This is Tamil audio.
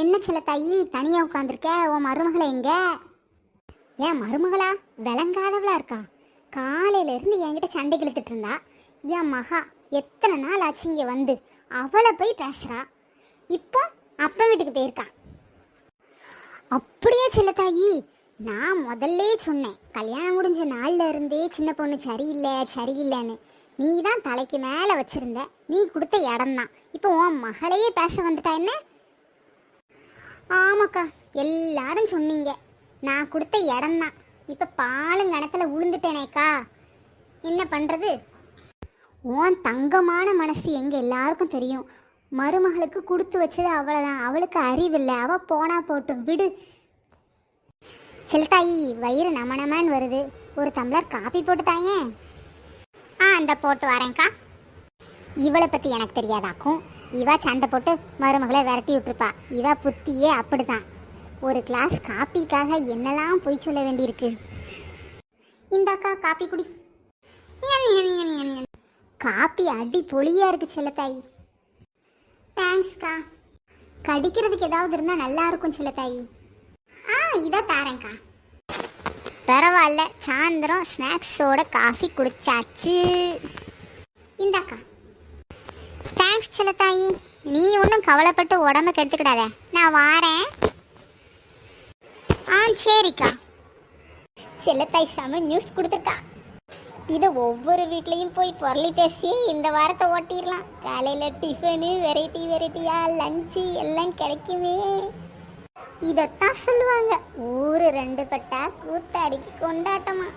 என்ன சில தாயி தனியாக உட்காந்துருக்க உன் மருமகளை எங்க? ஏன் மருமகளா? விளங்காதவளா இருக்கா? காலையிலேருந்து என்கிட்ட சண்டை கிழத்துட்டு இருந்தா. என் மகா எத்தனை நாள் ஆச்சு இங்கே வந்து? அவளை போய் பேசுறா. இப்போ அப்பா வீட்டுக்கு போயிருக்கா. அப்படியே சில தாயி நான் முதல்ல சொன்னேன். கல்யாணம் முடிஞ்ச நாளில் இருந்தே சின்ன பொண்ணு சரியில்லை சரியில்லைன்னு. நீ தான் தலைக்கு மேலே வச்சுருந்த. நீ கொடுத்த இடம்தான். இப்போ உன் மகளையே பேச வந்துட்டா என்ன? ஆமாக்கா எல்லாரும் சொன்னீங்க. நான் கொடுத்த இடம் தான். இப்போ பாலங்கணத்தில் உளுந்துட்டேனேக்கா. என்ன பண்ணுறது உன் தங்கமான மனசு எங்கள் எல்லாருக்கும் தெரியும். மருமகளுக்கு கொடுத்து வச்சது அவ்வளோதான் அவளுக்கு அறிவில்லை. அவள் போனா போட்டும் விடு. செல்தாயி வயிறு நம நமன்னு வருது. ஒரு தம்ளர் காப்பி போட்டு தாங்க ஆ அந்த போட்டு வரேன்க்கா. இவளை பற்றி எனக்கு தெரியாதாக்கும். இவா சண்டை போட்டு மருமகளை விரட்டி விட்டுருப்பா. இவ புத்தியே அப்படிதான். ஒரு கிளாஸ் காப்பிக்காக என்னெல்லாம் பொய் சொல்ல வேண்டியிருக்கு? இந்தாக்கா காப்பி குடி. காப்பி அடி பொழியா இருக்கு செல்லத்தாயி. தேங்க்ஸ்க்கா கடிக்கிறதுக்கு ஏதாவது இருந்தால் நல்லா இருக்கும் செல்லத்தாயி. ஆ இதை தாரேங்க்கா பரவாயில்ல சாயந்தரம் ஸ்நாக்ஸோட காஃபி குடிச்சாச்சு. செல்லத்தாயி நீ ஒன்றும் கவலைப்பட்டு உடம்ப கெடுத்துக்கிடாத. நான் வாரேன். ஆ சரிக்கா. செல்லத்தாய் சம நியூஸ் கொடுத்துருக்கா. இதை ஒவ்வொரு வீட்லேயும் போய் பொருளி பேசி இந்த வாரத்தை ஓட்டிடலாம். காலையில் டிஃபனு வெரைட்டி வெரைட்டியாக லஞ்சு எல்லாம் கிடைக்குமே. இதைத்தான் சொல்லுவாங்க. ஊர் ரெண்டு பட்டா கூத்தாடிக்கு கொண்டாட்டமா.